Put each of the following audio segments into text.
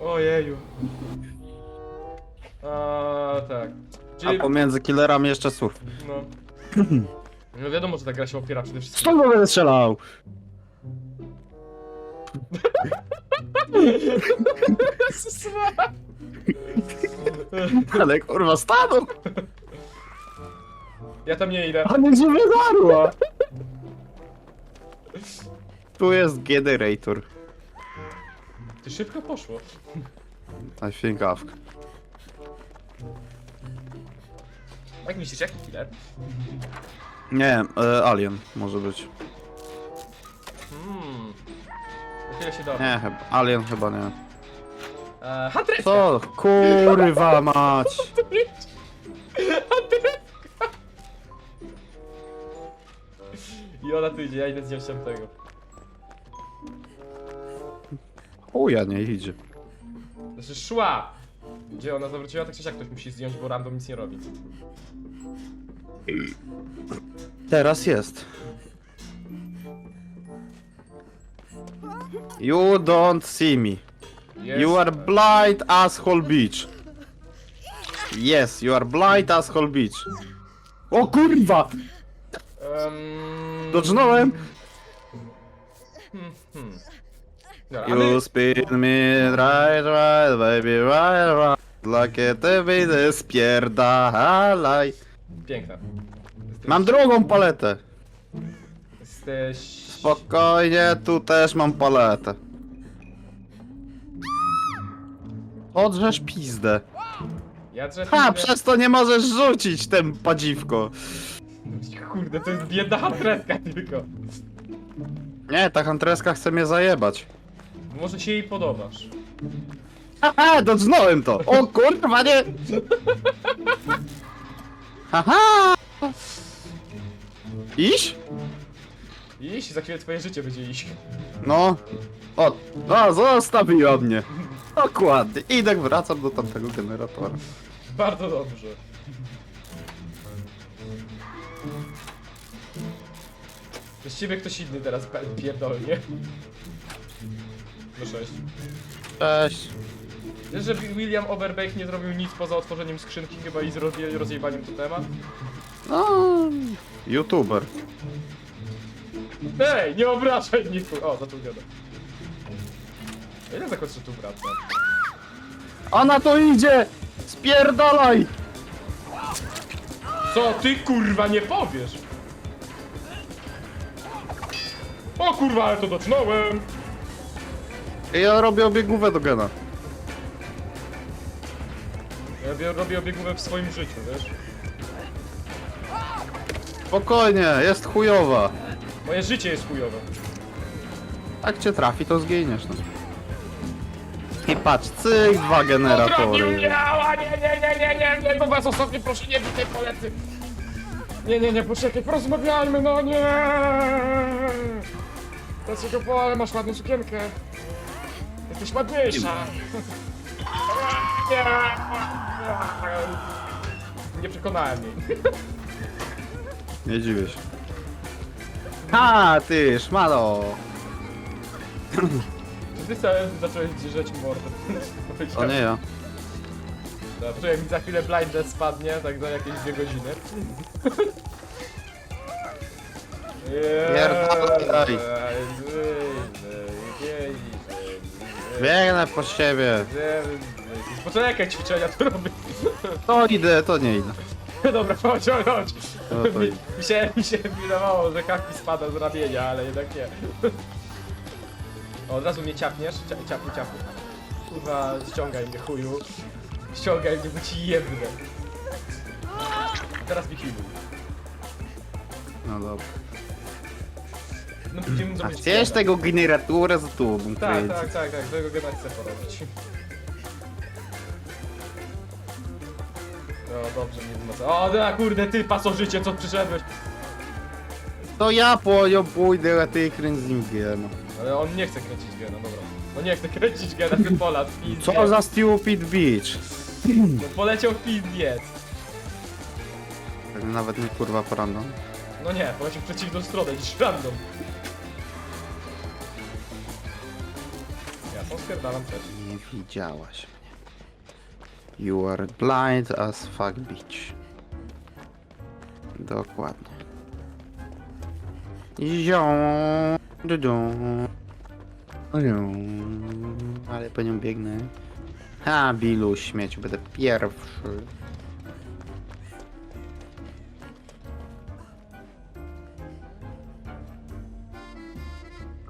Ojeju. A tak. A Czyli, pomiędzy killerami jeszcze surf. no. No wiadomo, że ta gra się opiera przede wszystkim. Stąd będę strzelał! Ale kurwa stanął! Ja tam nie idę. A nie się wydarło! Tu jest generator. Ty szybko poszło. I think awk. Jak myślisz, jaki killer? Nie, e, alien może być. Hmm. Za chwilę się dowiem. Nie, chyba. Alien chyba nie. Eee, Huntress! Co? Kurwa mać! I ona tu idzie, ja idę z nią tego. Chuja nie idzie. Znaczy szła! Gdzie ona zawróciła, tak czy siak ktoś musi zdjąć, bo random nic nie robi. Teraz jest. You don't see me. Jest. You are blind asshole bitch. Yes, you are blind asshole bitch. O kurwa! Um... Docznąłem! Hmm, hmm. Dobra, a my... You spin me right, right, baby, right, right. Like ty wyjdę spierdalaj. Piękna. Jesteś... Mam drugą paletę. Jesteś... Spokojnie, tu też mam paletę. Odrzesz pizdę. Ja drzew... Ha, przez to nie możesz rzucić ten padziwko. Kurde, to jest biedna hantreska tylko. Nie, ta hantreska chce mnie zajebać. Może się jej podobasz. Haha, dodznąłem to! O kurwa, nie! Haha! Iść? Iść, za chwilę twoje życie będzie iść. No. O, no, zostawiła mnie. Dokładnie. Idę, wracam do tamtego generatora. Bardzo dobrze. Bez ciebie ktoś inny teraz pierdolnie. No sześć. Cześć. Wiesz, że William Overbeck nie zrobił nic poza otworzeniem skrzynki chyba i z rozje- rozjebaniem to temat? No, youtuber. Ej, nie obrażaj mnie! kur- O, zaczął gadać. A Ile zakończy tu wraca? Ona tu idzie! Spierdalaj! Co ty kurwa nie powiesz? O kurwa, ale to dotknąłem! Ja robię obiegówę do gena. Ja robię obiegówę w swoim życiu, wiesz? Spokojnie, jest chujowa. Moje życie jest chujowe. Jak cię trafi, to zginiesz, no. I patrz, cyk, dwa generatory. nie, ała, nie, nie, nie, nie, nie, nie, bo was ostatnio proszę nie bij tej polety. Nie, nie, nie, poczekaj, porozmawiajmy, no nie. Dlaczego po, ale masz ładną sukienkę. Jesteś ładniejsza. Nie, przekonałem jej. Nie dziwię się. Ha, ty, szmalo! Czy ty sobie zacząłeś drzeć mordę? To nie ja. Dobra, poczekaj, mi za chwilę blind death spadnie, tak za jakieś dwie godziny. Pierdolaj. Biegnę po siebie. Poczekaj, ćwiczenia tu robię. To idę, to nie idę. Dobra, chodź, chodź, chodź. No to mi, idź. mi się, mi się wydawało, że kaki spada z ramienia, ale jednak nie. O, od razu mnie ciapniesz, Cia, ciapnij, ciapnij. Kurwa, ściągaj mnie, chuju. Ściągaj mnie, bo ci jebnę. Teraz mi healuj. No dobra. No będziemy A zrobić chcesz tego generatora za tobą Tak, kręcić? tak, tak, tak, tego gena chcę porobić. O, dobrze, nie zmocę. O, da, kurde, ty pasożycie, co przyszedłeś? To ja po nią pójdę, a ty kręć z nim gena. Ale on nie chce kręcić gena, dobra. On nie chce kręcić gena, ten Polat, pizd. Co za stupid bitch? No, poleciał pizdiec. Nawet nie kurwa porandom. No nie, poleciał w przeciwną stronę, niż random. Też. Nie widziałaś mnie. You are blind as fuck bitch. Dokładnie. Zią. Ale po nią biegnę. Ha, Bilu, śmieciu, będę pierwszy.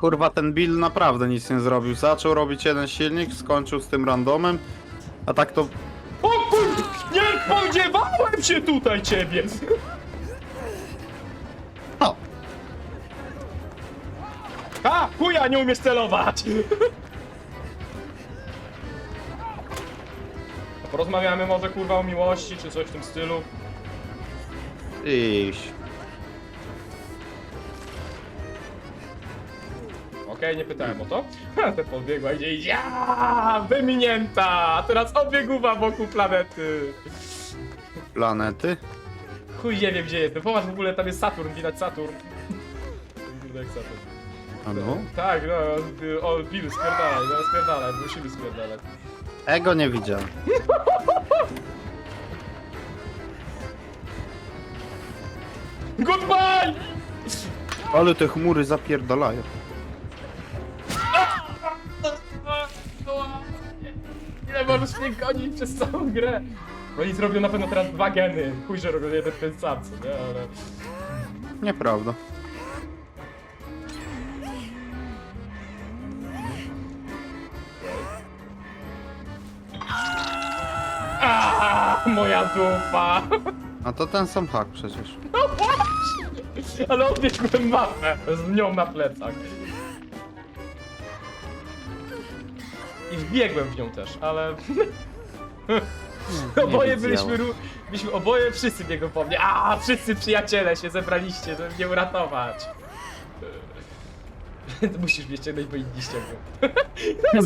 Kurwa, ten Bill naprawdę nic nie zrobił. Zaczął robić jeden silnik, skończył z tym randomem, a tak to... O kurde, nie spodziewałem się tutaj ciebie! O! A, chuja, nie umiesz celować! Porozmawiamy może kurwa o miłości, czy coś w tym stylu. Iś. Okej, nie pytałem o to. Ha, te podbiegła idzie, idzie. Ja, wyminięta! A teraz obieguwa wokół planety. Planety? Chuj nie wiem gdzie jestem. Popatrz w ogóle tam jest Saturn, widać Saturn. Kurde jak Saturn. A no? Tak, no, o, Bill, spierdalaj, no spierdalaj, musimy spierdalać. Ego nie widziałem. Goodbye! Ale te chmury zapierdalają. Możesz mnie gonić przez całą grę? Oni zrobią na pewno teraz dwa geny. Chuj, że robią jeden ten sam, co nie? Ale... Nieprawda. Aaaa, moja dupa! A to ten sam hak przecież. No właśnie! Ale odbiegłem mapę z nią na plecach. Wbiegłem w nią też, ale... Nie Oboje widziałem. byliśmy, ró- byliśmy oboje, wszyscy biegą po mnie. A, wszyscy przyjaciele się zebraliście, żeby mnie uratować. Musisz mnie ściągnąć, bo inni ściągną.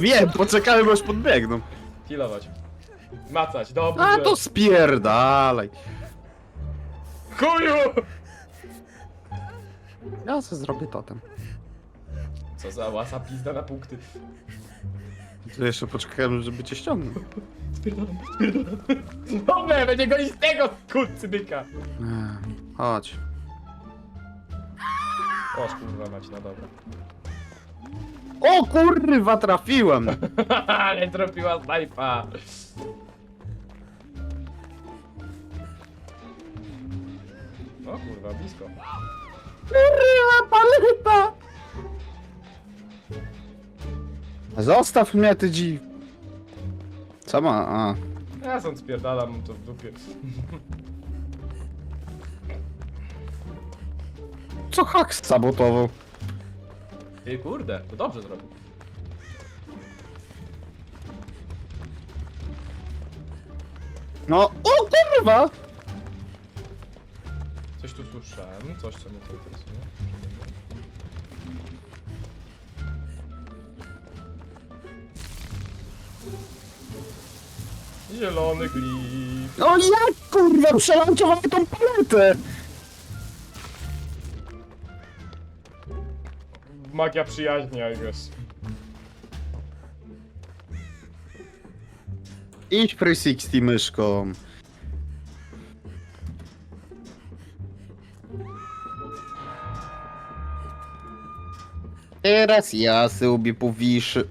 Wiem, poczekamy, bo już podbiegną. Healować. Macać, dobrze. A to spierdalaj. Chuju! Ja sobie zrobię totem. Co za łasa pizda na punkty. To jeszcze poczekałem, żeby cię ściągnął. Spierdalam, spierdalam. Dobra, będzie gonić tego kurcybyka. Ech, Chodź. O kurwa mać, no dobra. O kurwa, trafiłem! Ale tropiła snajpa. O kurwa, blisko. Kurwa, paleta! Zostaw mnie, ty dziw. Co ma? A. Ja sam spierdalam, mam to w dupie. Co hak sabotował? Ty kurde, to dobrze zrobił. No, o kurwa! Coś tu słyszałem, coś co mnie to interesuje. Zielony glif. No jak kurwa, przelanczowałem tą paletę! Magia przyjaźni, I guess. Idź Free 60 myszką. Teraz ja sobie powiszę.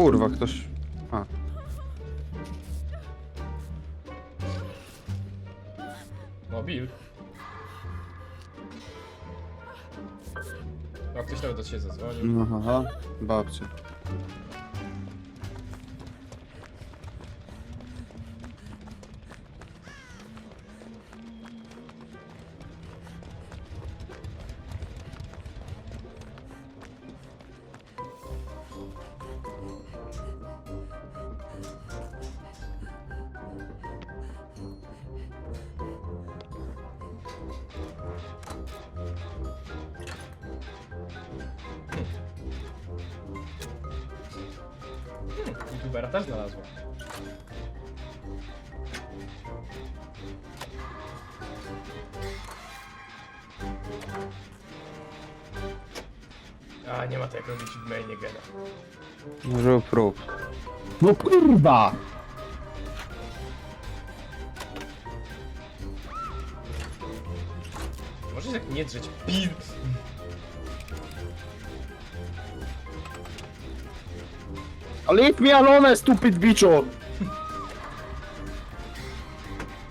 Kurwa, ktoś... A. No, Bill. A ktoś nawet do ciebie zadzwonił. No, Aha, babcia. Ubera też znalazła. A, nie ma to jak robić w mainie gena. Rób, rób. No kurwa! Możesz tak nie drzeć. Pil... Leave me alone, stupid bitchu!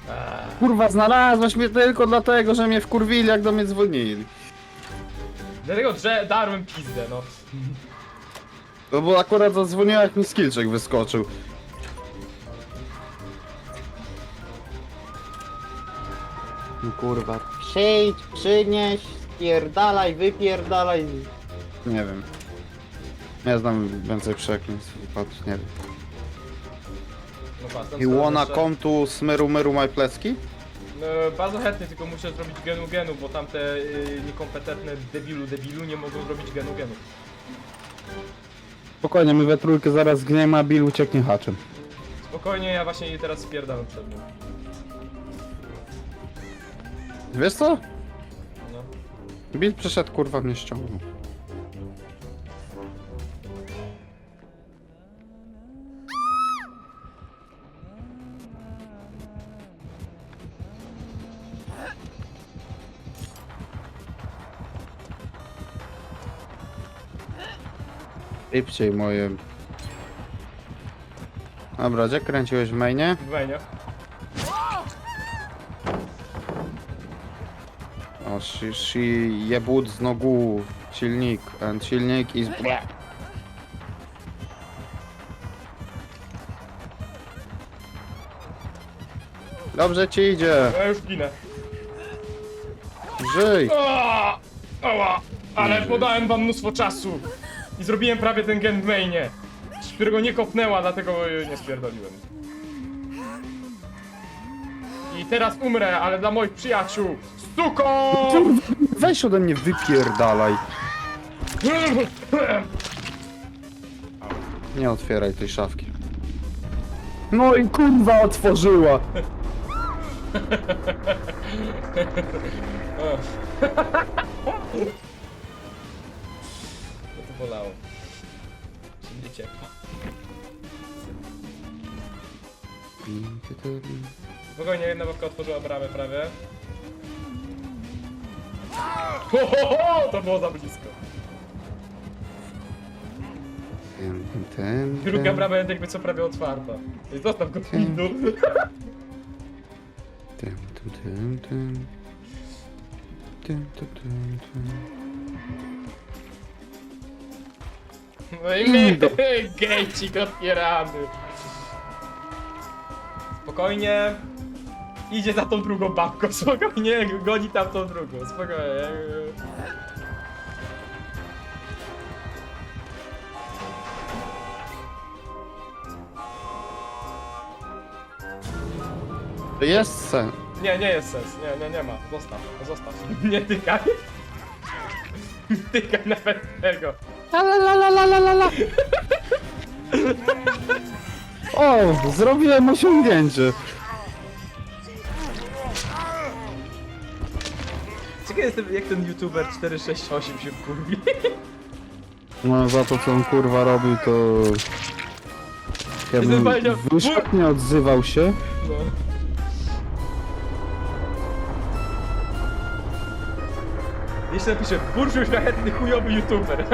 Aaa, Kurwa, znalazłeś mnie tylko dlatego, że mnie wkurwili, jak do mnie dzwonili. Dlatego drze darłem pizdę, no. No bo akurat zadzwoniła, jak mi skillczek wyskoczył. No kurwa. Przyjdź, przynieś, spierdalaj, wypierdalaj. Nie wiem. Nie znam więcej przekleństw. Patrz, nie wiem. No patrz, tam You sobie wanna jeszcze- come to smyru myru my plecki? No, bardzo chętnie, tylko muszę zrobić genu genu, bo tamte y, niekompetentne debilu debilu nie mogą zrobić genu genu. Spokojnie, my we trójkę zaraz zgniemy, a Bill ucieknie haczem. Spokojnie, ja właśnie je teraz spierdalam przed nim. Wiesz co? No. Bill przeszedł, kurwa, mnie ściągnął. Szybciej moje... Dobra, gdzie kręciłeś w mainie? W mainie. O, she, she jebut z nogu silnik, and silnik is... Dobrze ci idzie, Ja już ginę. żyj! Oa! Oła! Ale podałem wam mnóstwo czasu! I zrobiłem prawie ten gen w mainie, którego nie kopnęła, dlatego nie spierdoliłem. I teraz umrę, ale dla moich przyjaciół! Stuko! Weź ode mnie wypierdalaj. Nie otwieraj tej szafki. No i kurwa otworzyła! Bolało. Czyli ciepło. Spokojnie, jedna babka otworzyła bramę prawie. Ho, ho, ho! To było za blisko. Ten, ten, Druga ten, brama jakby co prawie otwarta. I zostaw go pindur. ten, ten, ten, ten. Ten, ten, ten, ten. No i my, gejcik otwieramy. Spokojnie. Idzie za tą drugą babką, spokojnie, goni tam tą drugą, spokojnie. To jest sen. Nie, nie jest sens, nie, nie, nie ma, zostaw, zostaw. Nie tykaj. Nie tykaj nawet tego. La la la la la la. O, zrobiłem osiągnięcie. Ciekawe jestem jak ten youtuber 468 się wkurwi. No za to co on kurwa robił to... Ja bym powiedział, wyszedł, nie odzywał się. No. Jestem pisze, burżuś na chętny chujowy youtuber.